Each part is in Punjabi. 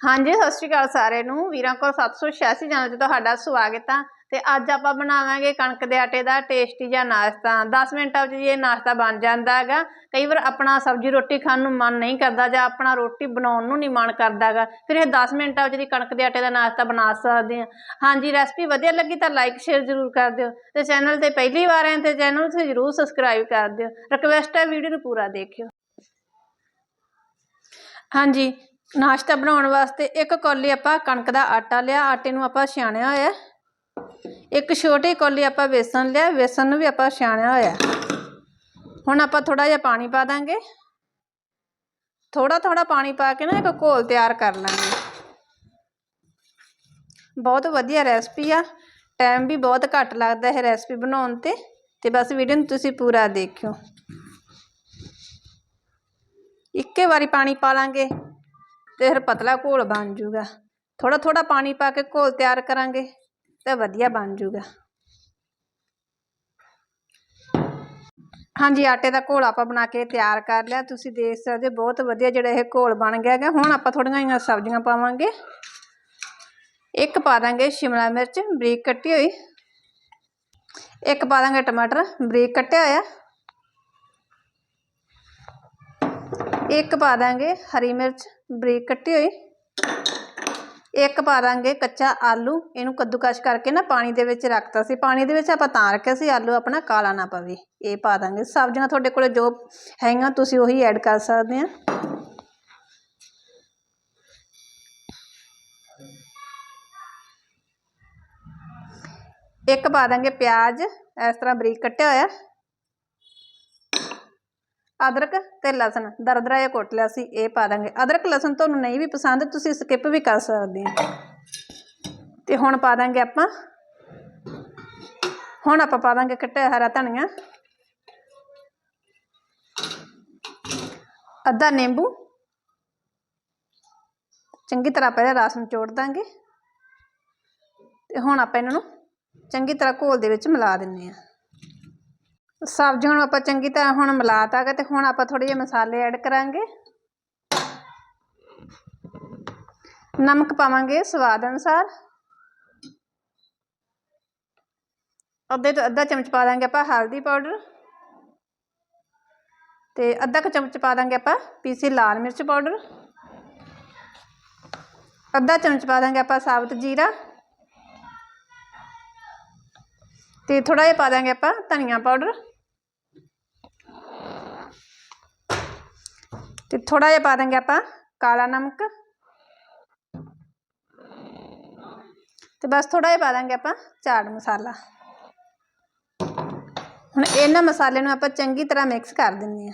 ਹਾਂਜੀ, ਸਤਿ ਸ਼੍ਰੀ ਅਕਾਲ ਸਾਰਿਆਂ ਨੂੰ। ਵੀਰਾਂ ਕੋਲ 786 ਚੈਨਲ 'ਚ ਤੁਹਾਡਾ ਸਵਾਗਤ ਆ। ਤੇ ਅੱਜ ਆਪਾਂ ਬਣਾਵਾਂਗੇ ਕਣਕ ਦੇ ਆਟੇ ਦਾ ਟੇਸਟੀ ਜਿਹਾ ਨਾਸ਼ਤਾ। 10 ਮਿੰਟਾਂ ਵਿੱਚ ਜੀ ਇਹ ਨਾਸ਼ਤਾ ਬਣ ਜਾਂਦਾ ਹੈਗਾ। ਕਈ ਵਾਰ ਆਪਣਾ ਸਬਜ਼ੀ ਰੋਟੀ ਖਾਣ ਨੂੰ ਮਨ ਨਹੀਂ ਕਰਦਾ ਜਾਂ ਆਪਣਾ ਰੋਟੀ ਬਣਾਉਣ ਨੂੰ ਨਹੀਂ ਮਨ ਕਰਦਾ ਕਰਦਾਗਾ ਫਿਰ ਇਹ 10 ਮਿੰਟਾਂ ਵਿੱਚ ਦੀ ਕਣਕ ਦੇ ਆਟੇ ਦਾ ਨਾਸ਼ਤਾ ਬਣਾ ਸਕਦੇ ਆ ਹਾਂਜੀ ਰੈਸਪੀ ਵਧੀਆ ਲੱਗੀ ਤਾਂ ਲਾਈਕ ਸ਼ੇਅਰ ਜ਼ਰੂਰ ਕਰ ਦਿਓ। ਤੇ ਚੈਨਲ ਤੇ ਪਹਿਲੀ ਵਾਰ ਆਏ ਤੇ ਚੈਨਲ ਨੂੰ ਤੁਸੀਂ ਜ਼ਰੂਰ ਸਬਸਕ੍ਰਾਈਬ ਕਰ ਦਿਓ। ਰਿਕਵੈਸਟ ਹੈ ਵੀਡੀਓ ਨੂੰ ਪੂਰਾ ਦੇਖਿਓ। ਹਾਂਜੀ ਨਾਸ਼ਤਾ ਬਣਾਉਣ ਵਾਸਤੇ ਇੱਕ ਕੌਲੀ ਆਪਾਂ ਕਣਕ ਦਾ ਆਟਾ ਲਿਆ, ਆਟੇ ਨੂੰ ਆਪਾਂ ਛਾਣਿਆ ਹੋਇਆ। ਇੱਕ ਛੋਟੀ ਕੌਲੀ ਆਪਾਂ ਵੇਸਣ ਲਿਆ, ਵੇਸਣ ਨੂੰ ਵੀ ਆਪਾਂ ਛਾਣਿਆ ਹੋਇਆ। ਹੁਣ ਆਪਾਂ ਥੋੜਾ ਜਿਹਾ ਪਾਣੀ ਪਾ ਦਾਂਗੇ। ਥੋੜਾ ਥੋੜਾ ਪਾਣੀ ਪਾ ਕੇ ਨਾ ਇੱਕ ਘੋਲ ਤਿਆਰ ਕਰ ਲਾਂਗੇ। ਬਹੁਤ ਵਧੀਆ ਰੈਸਪੀ ਆ। ਟਾਈਮ ਵੀ ਬਹੁਤ ਘੱਟ ਲੱਗਦਾ ਹੈ ਰੈਸਪੀ ਬਣਾਉਣ ਤੇ। ਤੇ ਬਸ ਵੀਡੀਓ ਨੂੰ ਤੁਸੀਂ ਪੂਰਾ ਦੇਖਿਓ। ਇੱਕੇ ਵਾਰੀ ਪਾਣੀ ਪਾ ਲਾਂਗੇ। ਤੇ ਫਿਰ ਪਤਲਾ ਘੋਲ ਬਣ ਜੂਗਾ। ਥੋੜਾ ਥੋੜਾ ਪਾਣੀ ਪਾ ਕੇ ਘੋਲ ਤਿਆਰ ਕਰਾਂਗੇ ਤੇ ਵਧੀਆ ਬਣ ਜੂਗਾ। ਹਾਂਜੀ, ਆਟੇ ਦਾ ਘੋਲ ਆਪਾਂ ਬਣਾ ਕੇ ਤਿਆਰ ਕਰ ਲਿਆ। ਤੁਸੀਂ ਦੇਖ ਸਕਦੇ ਹੋ, ਬਹੁਤ ਵਧੀਆ ਜਿਹੜਾ ਇਹ ਘੋਲ ਬਣ ਗਿਆ ਹੈਗਾ। ਹੁਣ ਆਪਾਂ ਥੋੜੀਆਂ ਜਿਹੀਆਂ ਸਬਜ਼ੀਆਂ ਪਾਵਾਂਗੇ। ਇੱਕ ਪਾ ਦਾਂਗੇ ਸ਼ਿਮਲਾ ਮਿਰਚ, ਬਰੀਕ ਕੱਟੀ ਹੋਈ। ਇੱਕ ਪਾ ਦਾਂਗੇ ਟਮਾਟਰ, ਬਰੀਕ ਕੱਟਿਆ ਹੋਇਆ। ਇੱਕ ਪਾ ਦਾਂਗੇ ਹਰੀ ਮਿਰਚ, ਬਰੀਕ ਕੱਟੀ ਹੋਈ। ਇੱਕ ਪਾ ਦਾਂਗੇ ਕੱਚਾ ਆਲੂ, ਇਹਨੂੰ ਕੱਦੂਕਸ਼ ਕਰਕੇ ਨਾ ਪਾਣੀ ਦੇ ਵਿੱਚ ਰੱਖਤਾ ਸੀ। ਪਾਣੀ ਦੇ ਵਿੱਚ ਆਪਾਂ ਤਾਂ ਰੱਖਿਆ ਸੀ, ਆਲੂ ਆਪਣਾ ਕਾਲਾ ਨਾ ਪਵੇ। ਇਹ ਪਾ ਦਾਂਗੇ। ਸਬਜ਼ੀਆਂ ਤੁਹਾਡੇ ਕੋਲ ਜੋ ਹੈਗੀਆਂ, ਤੁਸੀਂ ਉਹੀ ਐਡ ਕਰ ਸਕਦੇ ਆ। ਇੱਕ ਪਾ ਦਾਂਗੇ ਪਿਆਜ਼, ਇਸ ਤਰ੍ਹਾਂ ਬਰੀਕ ਕੱਟਿਆ ਹੋਇਆ। ਅਦਰਕ ਤੇ ਲਸਣ। ਦਰਦਰਾ ਜਿਹਾ ਕੁੱਟ ਲਿਆ ਸੀ, ਇਹ ਪਾ ਦਾਂਗੇ। ਅਦਰਕ, ਲਸਣ ਤੁਹਾਨੂੰ ਨਹੀਂ ਵੀ ਪਸੰਦ, ਤੁਸੀਂ ਸਕਿਪ ਵੀ ਕਰ ਸਕਦੇ ਆ ਤੇ ਹੁਣ ਪਾ ਦਾਂਗੇ ਆਪਾਂ। ਹੁਣ ਆਪਾਂ ਪਾ ਦਾਂਗੇ ਕੱਟਿਆ ਹਰਾ ਧਨੀਆ। ਅੱਧਾ ਨਿੰਬੂ। ਚੰਗੀ ਤਰ੍ਹਾਂ ਪਹਿਲਾਂ ਰਸ ਨਿਚੋੜ ਦਾਂਗੇ। ਤੇ ਹੁਣ ਆਪਾਂ ਇਹਨਾਂ ਨੂੰ ਚੰਗੀ ਤਰ੍ਹਾਂ ਘੋਲ ਦੇ ਵਿੱਚ ਮਿਲਾ ਦਿੰਨੇ ਆ ਸਬਜ਼ੀ ਨੂੰ ਆਪਾਂ ਚੰਗੀ ਤਰ੍ਹਾਂ ਹੁਣ ਮਿਲਾਤਾ ਗਾ ਤੇ ਹੁਣ ਆਪਾਂ ਥੋੜੇ ਜਿਹੇ ਮਸਾਲੇ ਐਡ ਕਰਾਂਗੇ। ਨਮਕ ਪਾਵਾਂਗੇ ਸਵਾਦ ਅਨੁਸਾਰ। ਅੱਧੇ ਤੋਂ ਅੱਧਾ ਚਮਚ ਪਾ ਦਾਂਗੇ ਆਪਾਂ ਹਲਦੀ ਪਾਊਡਰ। ਤੇ ਅੱਧਾ ਕੁ ਚਮਚ ਪਾ ਦਾਂਗੇ ਆਪਾਂ ਪੀਸੀ ਲਾਲ ਮਿਰਚ ਪਾਊਡਰ। ਅੱਧਾ ਚਮਚ ਪਾ ਦਾਂਗੇ ਆਪਾਂ ਸਾਬਤ ਜੀਰਾ। ਤੇ ਥੋੜਾ ਜਿਹਾ ਪਾ ਦਾਂਗੇ ਆਪਾਂ ਧਨੀਆ ਪਾਊਡਰ। ਤੇ ਥੋੜਾ ਜਿਹਾ ਪਾ ਦਾਂਗੇ ਆਪਾਂ ਕਾਲਾ ਨਮਕ। ਤੇ ਬਸ ਥੋੜਾ ਜਿਹਾ ਪਾ ਦਾਂਗੇ ਆਪਾਂ ਚਾਟ ਮਸਾਲਾ। ਹੁਣ ਇਹਨਾਂ ਮਸਾਲੇ ਨੂੰ ਆਪਾਂ ਚੰਗੀ ਤਰ੍ਹਾਂ ਮਿਕਸ ਕਰ ਦਿੰਦੇ ਆ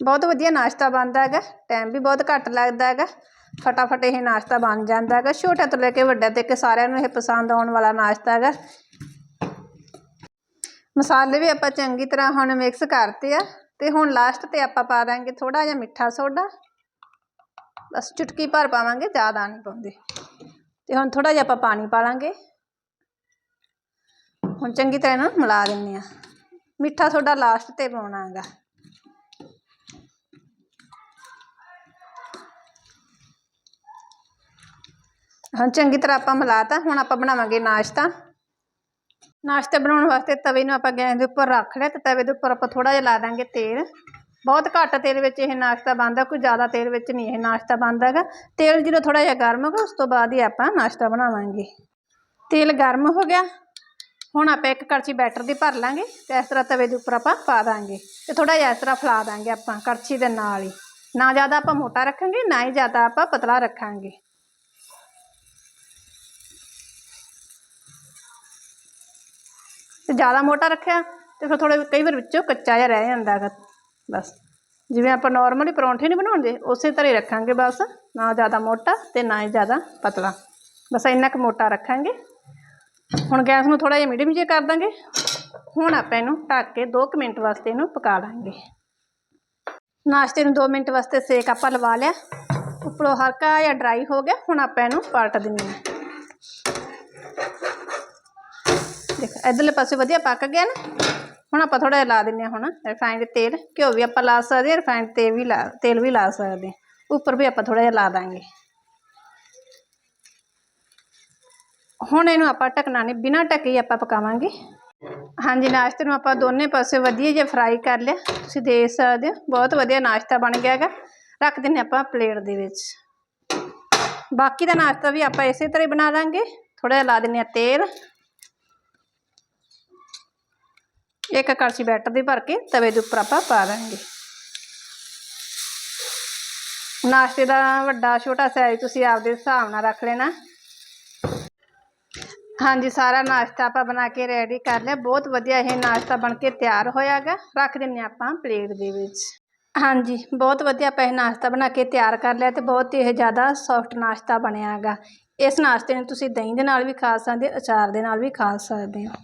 ਬਹੁਤ ਵਧੀਆ ਨਾਸ਼ਤਾ ਬਣਦਾ ਹੈਗਾ ਟਾਈਮ ਵੀ ਬਹੁਤ ਘੱਟ ਲੱਗਦਾ ਹੈਗਾ। ਫਟਾਫਟ ਇਹ ਨਾਸ਼ਤਾ ਬਣ ਜਾਂਦਾ ਹੈਗਾ। ਛੋਟਾ ਤੋਂ ਲੈ ਕੇ ਵੱਡਾ ਤੱਕ ਸਾਰਿਆਂ ਨੂੰ ਇਹ ਪਸੰਦ ਆਉਣ ਵਾਲਾ ਨਾਸ਼ਤਾ ਹੈਗਾ। ਮਸਾਲੇ ਵੀ ਆਪਾਂ ਚੰਗੀ ਤਰ੍ਹਾਂ ਹੁਣ ਮਿਕਸ ਕਰਤੇ ਆ ਤੇ ਹੁਣ ਲਾਸਟ ਤੇ ਆਪਾਂ ਪਾ ਦਾਂਗੇ ਥੋੜਾ ਜਿਹਾ ਮਿੱਠਾ ਸੋਡਾ। ਬਸ ਚੁਟਕੀ ਭਰ ਪਾਵਾਂਗੇ, ਜ਼ਿਆਦਾ ਨਹੀਂ ਪਾਉਂਦੇ। ਤੇ ਹੁਣ ਥੋੜਾ ਜਿਹਾ ਆਪਾਂ ਪਾਣੀ ਪਾ ਲਾਂਗੇ। ਹੁਣ ਚੰਗੀ ਤਰ੍ਹਾਂ ਇਹਨੂੰ ਮਿਲਾ ਦਿੰਨੇ ਆ ਮਿੱਠਾ ਸੋਡਾ ਲਾਸਟ ਤੇ ਪਾਉਣਾ ਹੈਗਾ। ਹਾਂ, ਚੰਗੀ ਤਰ੍ਹਾਂ ਆਪਾਂ ਮਿਲਾਤਾ, ਹੁਣ ਆਪਾਂ ਬਣਾਵਾਂਗੇ ਨਾਸ਼ਤਾ। ਨਾਸ਼ਤਾ ਬਣਾਉਣ ਵਾਸਤੇ ਤਵੇ ਨੂੰ ਆਪਾਂ ਗੈਸ ਦੇ ਉੱਪਰ ਰੱਖ ਲਿਆ ਤੇ ਤਵੇ ਦੇ ਉੱਪਰ ਆਪਾਂ ਥੋੜਾ ਜਿਹਾ ਲਾ ਦਾਂਗੇ ਤੇਲ। ਬਹੁਤ ਘੱਟ ਤੇਲ ਵਿੱਚ ਇਹ ਨਾਸ਼ਤਾ ਬਣਦਾ, ਕੋਈ ਜ਼ਿਆਦਾ ਤੇਲ ਵਿੱਚ ਨਹੀਂ ਇਹ ਨਾਸ਼ਤਾ ਬਣਦਾ ਹੈਗਾ ਤੇਲ ਜਦੋਂ ਥੋੜਾ ਜਿਹਾ ਗਰਮ ਹੋਗਾ ਉਸ ਤੋਂ ਬਾਅਦ ਹੀ ਆਪਾਂ ਨਾਸ਼ਤਾ ਬਣਾਵਾਂਗੇ। ਤੇਲ ਗਰਮ ਹੋ ਗਿਆ। ਹੁਣ ਆਪਾਂ ਇੱਕ ਕੜਛੀ ਬੈਟਰ ਦੀ ਭਰ ਲਾਂਗੇ ਤੇ ਇਸ ਤਰ੍ਹਾਂ ਤਵੇ ਦੇ ਉੱਪਰ ਆਪਾਂ ਪਾ ਦਾਂਗੇ। ਤੇ ਥੋੜਾ ਜਿਹਾ ਇਸ ਤਰ੍ਹਾਂ ਫੈਲਾ ਦਾਂਗੇ ਆਪਾਂ ਕੜਛੀ ਦੇ ਨਾਲ ਹੀ। ਨਾ ਜ਼ਿਆਦਾ ਆਪਾਂ ਮੋਟਾ ਰੱਖਾਂਗੇ, ਨਾ ਹੀ ਜ਼ਿਆਦਾ ਆਪਾਂ ਪਤਲਾ ਰੱਖਾਂਗੇ। ਤੇ ਜ਼ਿਆਦਾ ਮੋਟਾ ਰੱਖਿਆ ਤੇ ਫਿਰ ਥੋੜਾ ਕਈ ਵਾਰ ਵਿੱਚੋਂ ਕੱਚਾ ਜਿਹਾ ਰਹਿ ਜਾਂਦਾ ਹੈਗਾ, ਬਸ। ਜਿਵੇਂ ਆਪਾਂ ਨਾਰਮਲੀ ਪਰੌਂਠੇ ਨਹੀਂ ਬਣਾਉਂਦੇ, ਉਸੇ ਤਰ੍ਹਾਂ ਹੀ ਰੱਖਾਂਗੇ ਬਸ, ਨਾ ਜ਼ਿਆਦਾ ਮੋਟਾ ਤੇ ਨਾ ਹੀ ਜ਼ਿਆਦਾ ਪਤਲਾ। ਬਸ ਇੰਨਾ ਕੁ ਮੋਟਾ ਰੱਖਾਂਗੇ। ਹੁਣ ਗੈਸ ਨੂੰ ਥੋੜਾ ਜਿਹਾ ਮੀਡੀਅਮ ਜਿਹਾ ਕਰ ਦਾਂਗੇ। ਹੁਣ ਆਪਾਂ ਇਹਨੂੰ ਢੱਕ ਕੇ 2 ਮਿੰਟ ਵਾਸਤੇ ਇਹਨੂੰ ਪਕਾ ਲਾਂਗੇ। ਨਾਸ਼ਤੇ ਨੂੰ 2 ਮਿੰਟ ਵਾਸਤੇ ਸੇਕ ਆਪਾਂ ਲਵਾ ਲਿਆ। ਉੱਪਰੋਂ ਹਲਕਾ ਜਿਹਾ ਡਰਾਈ ਹੋ ਗਿਆ, ਹੁਣ ਆਪਾਂ ਇਹਨੂੰ ਪਲਟ ਦਿੰਦੇ ਹਾਂ। ਦੇਖ, ਇਧਰਲੇ ਪਾਸੇ ਵਧੀਆ ਪੱਕ ਗਿਆ ਨਾ। ਹੁਣ ਆਪਾਂ ਥੋੜਾ ਜਿਹਾ ਲਾ ਦਿੰਨੇ ਆ ਹੁਣ ਰਿਫਾਈਨਡ ਤੇਲ। ਘਿਓ ਵੀ ਆਪਾਂ ਲਾ ਸਕਦੇ ਹਾਂ ਰਿਫਾਈਨਡ ਤੇਲ ਵੀ ਲਾ, ਤੇਲ ਵੀ ਲਾ ਸਕਦੇ ਹਾਂ। ਉੱਪਰ ਵੀ ਆਪਾਂ ਥੋੜਾ ਜਿਹਾ ਲਾ ਦਾਂਗੇ। ਹੁਣ ਇਹਨੂੰ ਆਪਾਂ ਢੱਕਣਾ ਨਹੀਂ, ਬਿਨਾਂ ਢੱਕੇ ਹੀ ਆਪਾਂ ਪਕਾਵਾਂਗੇ। ਹਾਂਜੀ, ਨਾਸ਼ਤੇ ਨੂੰ ਆਪਾਂ ਦੋਨੇ ਪਾਸੇ ਵਧੀਆ ਜਿਹਾ ਫਰਾਈ ਕਰ ਲਿਆ। ਤੁਸੀਂ ਦੇਖ ਸਕਦੇ ਹੋ, ਬਹੁਤ ਵਧੀਆ ਨਾਸ਼ਤਾ ਬਣ ਗਿਆ ਹੈਗਾ। ਰੱਖ ਦਿੰਨੇ ਆਪਾਂ ਪਲੇਟ ਦੇ ਵਿੱਚ। ਬਾਕੀ ਦਾ ਨਾਸ਼ਤਾ ਵੀ ਆਪਾਂ ਇਸੇ ਤਰ੍ਹਾਂ ਹੀ ਬਣਾ ਲਾਂਗੇ। ਥੋੜਾ ਜਿਹਾ ਲਾ ਦਿੰਨੇ ਆ ਤੇਲ। ਇੱਕ ਕੜਛੀ ਬੈਟਰ ਦੀ ਭਰ ਕੇ ਤਵੇ ਦੇ ਉੱਪਰ ਆਪਾਂ ਪਾ ਦਾਂਗੇ। ਨਾਸ਼ਤੇ ਦਾ ਵੱਡਾ ਛੋਟਾ ਸਾਈਜ਼ ਤੁਸੀਂ ਆਪਦੇ ਹਿਸਾਬ ਨਾਲ ਰੱਖ ਲੈਣਾ। ਹਾਂਜੀ, ਸਾਰਾ ਨਾਸ਼ਤਾ ਆਪਾਂ ਬਣਾ ਕੇ ਰੈਡੀ ਕਰ ਲਿਆ। ਬਹੁਤ ਵਧੀਆ ਇਹ ਨਾਸ਼ਤਾ ਬਣ ਕੇ ਤਿਆਰ ਹੋਇਆਗਾ। ਰੱਖ ਦਿੰਨੇ ਆਪਾਂ ਪਲੇਟ ਦੇ ਵਿੱਚ। ਹਾਂਜੀ, ਬਹੁਤ ਵਧੀਆ ਆਪਾਂ ਇਹ ਨਾਸ਼ਤਾ ਬਣਾ ਕੇ ਤਿਆਰ ਕਰ ਲਿਆ ਤੇ ਬਹੁਤ ਹੀ ਇਹ ਜ਼ਿਆਦਾ ਸੌਫਟ ਨਾਸ਼ਤਾ ਬਣਿਆਗਾ। ਇਸ ਨਾਸ਼ਤੇ ਨੂੰ ਤੁਸੀਂ ਦਹੀਂ ਦੇ ਨਾਲ ਵੀ ਖਾ ਸਕਦੇ ਹੋ, ਅਚਾਰ ਦੇ ਨਾਲ ਵੀ ਖਾ ਸਕਦੇ ਹੋ।